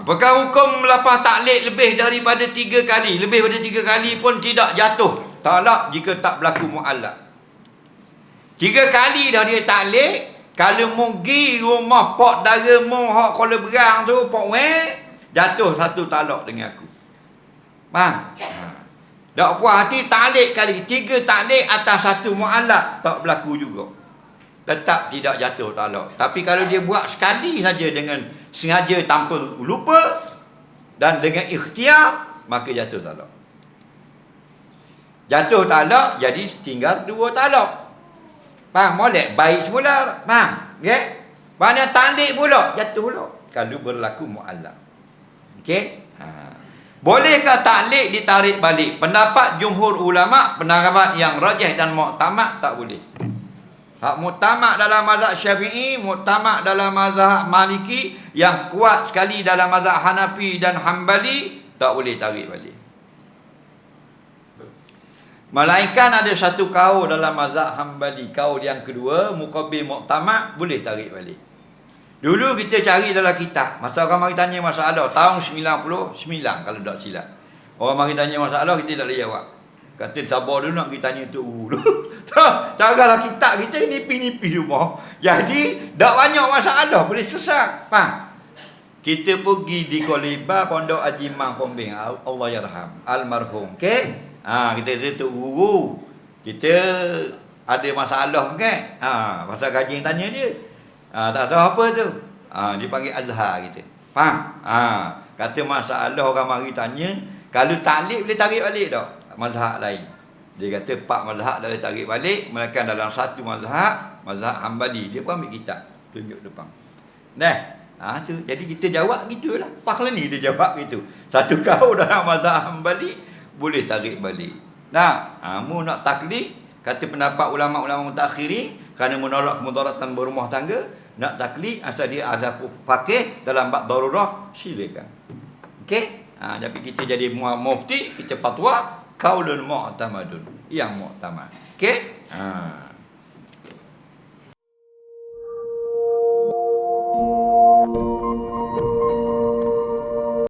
Apakah hukum melepas taklid lebih daripada tiga kali? Lebih daripada tiga kali pun tidak jatuh. Talak jika tak berlaku mu'allak. Tiga kali dah dia taklid. Kalau mu pergi rumah pak dara mu hak kola berang tu, pak weh, jatuh satu talak dengan aku. Faham? Ha. Tak puas hati taklid kali. Tiga taklid atas satu mu'allak. Tak berlaku juga. Tetap tidak jatuh talak. Tapi kalau dia buat sekali saja dengan sengaja tanpa lupa dan dengan ikhtiar, maka jatuh talak. Jatuh talak jadi tinggal dua talak. Faham? Molek baik semula. Faham? Okay? Mana taklid pula? Jatuh pula. Kalau berlaku mu'allak. Okey? Ha. Bolehkah taklid ditarik balik? Pendapat jumhur ulama, pendapat yang rajih dan muktamad tak boleh. Hak muktamad dalam mazhab Syafi'i, muktamad dalam mazhab Maliki, yang kuat sekali dalam mazhab Hanafi dan Hambali, tak boleh tarik balik. Malaikat ada satu kaul dalam mazhab Hambali, kaul yang kedua, mukabil muktamad, boleh tarik balik. Dulu kita cari dalam kitab. Masa orang mari tanya masalah tahun 99 kalau tak silap. Orang mari tanya masalah kita tak boleh jawab. Kata sabar dulu nak kita tanya tu dulu. Caralah kitab kita nipi-nipi rumah. Jadi tak banyak masalah boleh susah. Faham? Kita pergi di Koliba Pondok Haji Mang Pombing. Allah yarham. Almarhum. Okey? Ha, kita tu guru. Kita ada masalah kan? Ha, pasal gaji tanya dia. Ha, tak tahu apa tu. Ha, dia panggil azhar kita. Faham? Ha, kata masalah orang mari tanya, kalau taklid boleh tarik balik tak? Mazhab lain. Dia kata pak mazhab dah tarik balik, melainkan dalam satu mazhab, mazhab Hambali. Dia pun ambil kitab. Tunjuk depan. Nah, ha, tu. Jadi kita jawab gitulah. Pak ni kita jawab gitu. Satu kau dalam mazhab Hambali, boleh tarik balik. Nah, ha, mu nak taklid, kata pendapat ulama-ulama mutakhirin, kerana menolak kemudaratan berumah tangga, nak taklid asal dia azab fakih dalam bab darurah silakan. Okey? Ha, tapi kita jadi mufti, kita fatwa kaulun mu'tamadun. Yang mu'tamad. Okey? Ha.